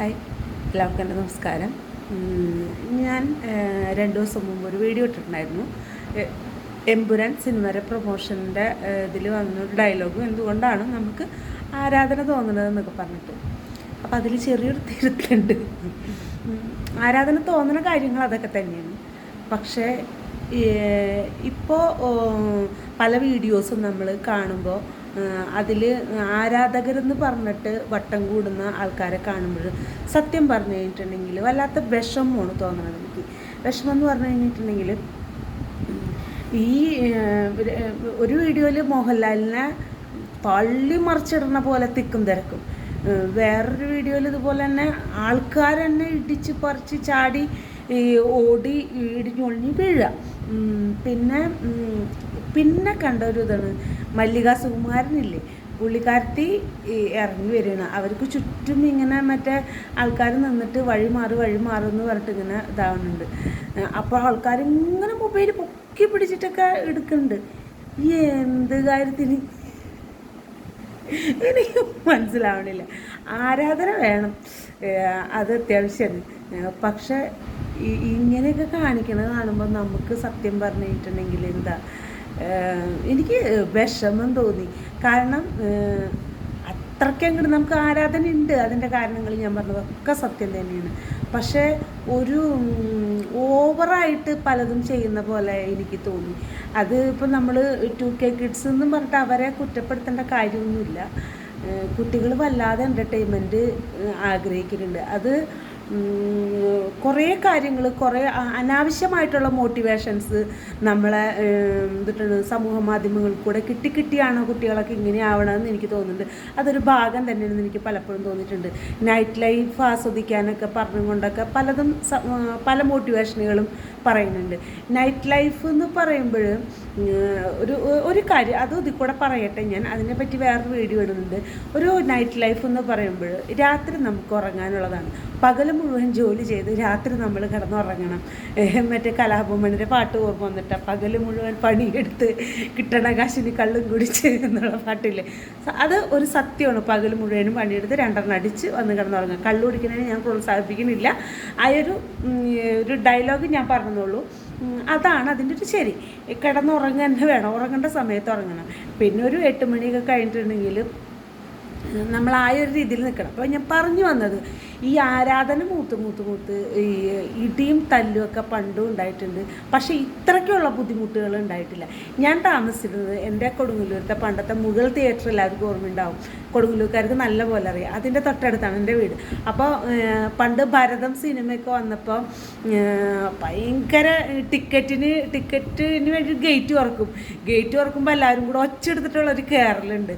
Hi എല്ലാവർക്കും എന്റെ നമസ്കാരം. ഞാൻ രണ്ട് ദിവസം മുമ്പ് ഒരു വീഡിയോ ഇട്ടിട്ടുണ്ടായിരുന്നു. എമ്പുരാൻ സിനിമയുടെ പ്രൊമോഷന്റെ ഇതിൽ വന്നൊരു ഡയലോഗും എന്തുകൊണ്ടാണ് നമുക്ക് ആരാധന തോന്നുന്നത് എന്നൊക്കെ പറഞ്ഞിട്ട്. അപ്പം അതിൽ ചെറിയൊരു തിരുത്തുണ്ട് ആരാധന തോന്നുന്ന കാര്യങ്ങൾ അതൊക്കെ തന്നെയാണ്. പക്ഷേ ഇപ്പോൾ പല വീഡിയോസും നമ്മൾ കാണുമ്പോൾ അതിൽ ആരാധകരെന്ന് പറഞ്ഞിട്ട് വട്ടം കൂടുന്ന ആൾക്കാരെ കാണുമ്പോൾ സത്യം പറഞ്ഞു കഴിഞ്ഞിട്ടുണ്ടെങ്കിൽ വല്ലാത്ത വിഷമമാണ് തോന്നുന്നത് എനിക്ക്. വിഷമം എന്ന് പറഞ്ഞു കഴിഞ്ഞിട്ടുണ്ടെങ്കിൽ ഈ ഒരു- വീഡിയോയിൽ മോഹൻലാലിനെ തള്ളി മറിച്ചിടുന്ന പോലെ തിക്കും തിരക്കും. വേറൊരു വീഡിയോയിൽ ഇതുപോലെ തന്നെ ആൾക്കാരെന്നെ ഇടിച്ച് പറിച്ച് ചാടി ഓടി ഇടിഞ്ഞൊളിഞ്ഞ് വീഴുക പിന്നെ പിന്നെ കണ്ട ഒരു ഇതാണ്. മല്ലിക സുകുമാരനില്ലേ? പുള്ളിക്കാരത്തി ഇറങ്ങി വരികയാണ്. അവർക്ക് ചുറ്റും ഇങ്ങനെ മറ്റേ ആൾക്കാർ നിന്നിട്ട് വഴി മാറി വഴി മാറുമെന്ന് പറഞ്ഞിട്ട് ഇങ്ങനെ ഇതാവുന്നുണ്ട്. അപ്പോൾ ആൾക്കാർ ഇങ്ങനെ മൊബൈൽ പൊക്കി പിടിച്ചിട്ടൊക്കെ എടുക്കുന്നുണ്ട്. എന്ത് കാര്യത്തിന്? എനിക്ക് മനസ്സിലാവണില്ല. ആരാധന വേണം. അത് അത്യാവശ്യമാണ്. പക്ഷേ ഇങ്ങനെയൊക്കെ കാണിക്കണത് കാണുമ്പോൾ നമുക്ക് സത്യം പറഞ്ഞിട്ടുണ്ടെങ്കിൽ എന്താ എനിക്ക് വിഷമം തോന്നി. കാരണം അത്രയ്ക്ക് അങ്ങോട്ട് നമുക്ക് ആരാധന ഉണ്ട്. അതിന്റെ കാരണങ്ങൾ ഞാൻ പറഞ്ഞതൊക്കെ സത്യം തന്നെയാണ്. പക്ഷേ ഒരു ഓവറായിട്ട് പലതും ചെയ്യുന്ന പോലെ എനിക്ക് തോന്നി. അത് ഇപ്പം നമ്മൾ ടു കെ കിഡ്സ് എന്നും പറഞ്ഞിട്ട് അവരെ കുറ്റപ്പെടുത്തേണ്ട കാര്യമൊന്നുമില്ല. കുട്ടികൾ വല്ലാതെ എന്റർടൈൻമെന്റ് ആഗ്രഹിക്കുന്നുണ്ട്. അത് കുറേ കാര്യങ്ങൾ കുറേ അനാവശ്യമായിട്ടുള്ള മോട്ടിവേഷൻസ് നമ്മളെ എന്തിട്ടാണ് സമൂഹ മാധ്യമങ്ങളിൽ കൂടെ കിട്ടി കിട്ടിയാണ് കുട്ടികളൊക്കെ ഇങ്ങനെ ആവണമെന്ന് എനിക്ക് തോന്നുന്നുണ്ട്. അതൊരു ഭാഗം തന്നെയാണെന്ന് എനിക്ക് പലപ്പോഴും തോന്നിയിട്ടുണ്ട്. നൈറ്റ് ലൈഫ് ആസ്വദിക്കാനൊക്കെ പറഞ്ഞുകൊണ്ടൊക്കെ പലതും പല മോട്ടിവേഷനുകളും പറയുന്നുണ്ട്. നൈറ്റ് ലൈഫ് എന്ന് പറയുമ്പോൾ ഒരു ഒരു കാര്യം അത് ഇതിൽ കൂടെ പറയട്ടെ ഞാൻ. അതിനെപ്പറ്റി വേറൊരു വീഡിയോ ഇടുന്നുണ്ട്. ഒരു നൈറ്റ് ലൈഫ് എന്ന് പറയുമ്പോൾ രാത്രി നമുക്ക് ഉറങ്ങാനുള്ളതാണ്. പകൽ മുഴുവൻ ജോലി ചെയ്ത് രാത്രി നമ്മൾ കിടന്നുറങ്ങണം. മറ്റേ കലാഭവമണിയുടെ പാട്ട് ഓർമ്മ വന്നിട്ട് പകൽ മുഴുവൻ പണിയെടുത്ത് കിട്ടണ കാശിന് കള്ളും കുടിച്ച് എന്നുള്ള പാട്ടില്ലേ? അത് ഒരു സത്യമാണ്. പകൽ മുഴുവനും പണിയെടുത്ത് രണ്ടെണ്ണം അടിച്ച് വന്ന് കിടന്നുറങ്ങുക കള്ളു കുടിക്കുന്നതിന് ഞാൻ പ്രോത്സാഹിപ്പിക്കുന്നില്ല. ആ ഒരു ഒരു ഡയലോഗ് ഞാൻ പറഞ്ഞോളൂ ഉം, അതാണ് അതിന്റെ ഒരു ശരി. കിടന്നുറങ്ങുക തന്നെ വേണം. ഉറങ്ങേണ്ട സമയത്ത് ഉറങ്ങണം. പിന്നെ ഒരു എട്ട് മണിയൊക്കെ കഴിഞ്ഞിട്ടുണ്ടെങ്കിൽ നമ്മൾ ആ ഒരു രീതിയിൽ നിൽക്കണം. അപ്പോൾ ഞാൻ പറഞ്ഞു വന്നത് ഈ ആരാധന മൂത്ത് മൂത്ത് മൂത്ത് ഈ ഇടിയും തല്ലും ഒക്കെ പണ്ടും ഉണ്ടായിട്ടുണ്ട്. പക്ഷേ ഇത്രയ്ക്കുള്ള ബുദ്ധിമുട്ടുകൾ ഉണ്ടായിട്ടില്ല. ഞാൻ താമസിച്ചിരുന്നത് എന്റെ കൊടുങ്ങല്ലൂരത്തെ പണ്ടത്തെ മുഗൾ തിയേറ്റർ എല്ലാവർക്കും ഓർമ്മയുണ്ടാവും. കൊടുങ്ങല്ലൂർക്കാർക്ക് നല്ല പോലെ അറിയാം. അതിന്റെ തൊട്ടടുത്താണ് എന്റെ വീട്. അപ്പോൾ പണ്ട് ഭരതം സിനിമയൊക്കെ വന്നപ്പോൾ ഭയങ്കര ടിക്കറ്റിന് ടിക്കറ്റിന് വേണ്ടി ഗേറ്റ് തുറക്കും. ഗേറ്റ് തുറക്കുമ്പോൾ എല്ലാവരും കൂടെ ഒച്ചെടുത്തിട്ടുള്ള ഒരു കയറലുണ്ട്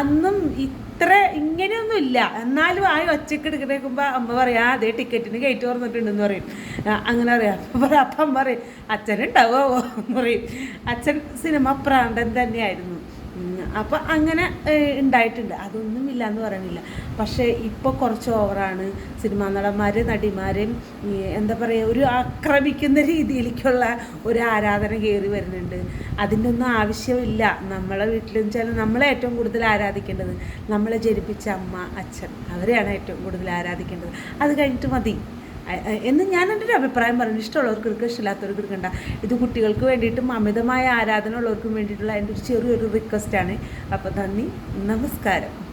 അന്നും ഇത്ര ഇങ്ങനെയൊന്നും ഇല്ല. എന്നാലും ആ ഒച്ചയ്ക്ക് എടുക്കണേക്കുമ്പോൾ അമ്മ പറയാം അതേ ടിക്കറ്റിന് ഗേറ്റ് തുറന്നിട്ടുണ്ടെന്ന് പറയും. അങ്ങനെ പറയാം. അപ്പം പറയും അപ്പം പറയും അച്ഛനുണ്ടാവോ? പറയും. അച്ഛൻ സിനിമ പ്രാന്തൻ തന്നെയായിരുന്നു. അപ്പം അങ്ങനെ ഉണ്ടായിട്ടുണ്ട്. അതൊന്നും ഇല്ല എന്ന് പറയുന്നില്ല. പക്ഷേ ഇപ്പോൾ കുറച്ച് ഓവറാണ്. സിനിമാ നടന്മാർ നടിമാരും എന്താ പറയുക ഒരു ആക്രമിക്കുന്ന രീതിയിലേക്കുള്ള ഒരു ആരാധന കയറി വരുന്നുണ്ട്. അതിന്റെ ഒന്നും ആവശ്യമില്ല. നമ്മളെ വീട്ടിൽ വെച്ചാൽ നമ്മളെ ഏറ്റവും കൂടുതൽ ആരാധിക്കേണ്ടത് നമ്മളെ ജനിപ്പിച്ച അമ്മ അച്ഛൻ അവരെയാണ് ഏറ്റവും കൂടുതൽ ആരാധിക്കേണ്ടത്. അത് കഴിഞ്ഞിട്ട് മതി. എന്ന് ഞാൻ എന്റെ ഒരു അഭിപ്രായം പറഞ്ഞു ഇഷ്ടമുള്ളവർക്ക് എടുക്കുക ഇഷ്ടമില്ലാത്തവർക്ക് എടുക്കണ്ട ഇത് കുട്ടികൾക്ക് വേണ്ടിയിട്ടും അമിതമായ ആരാധന ഉള്ളവർക്കും വേണ്ടിയിട്ടുള്ള എന്റെ ഒരു ചെറിയൊരു റിക്വസ്റ്റാണ് അപ്പോൾ നന്ദി. നമസ്കാരം.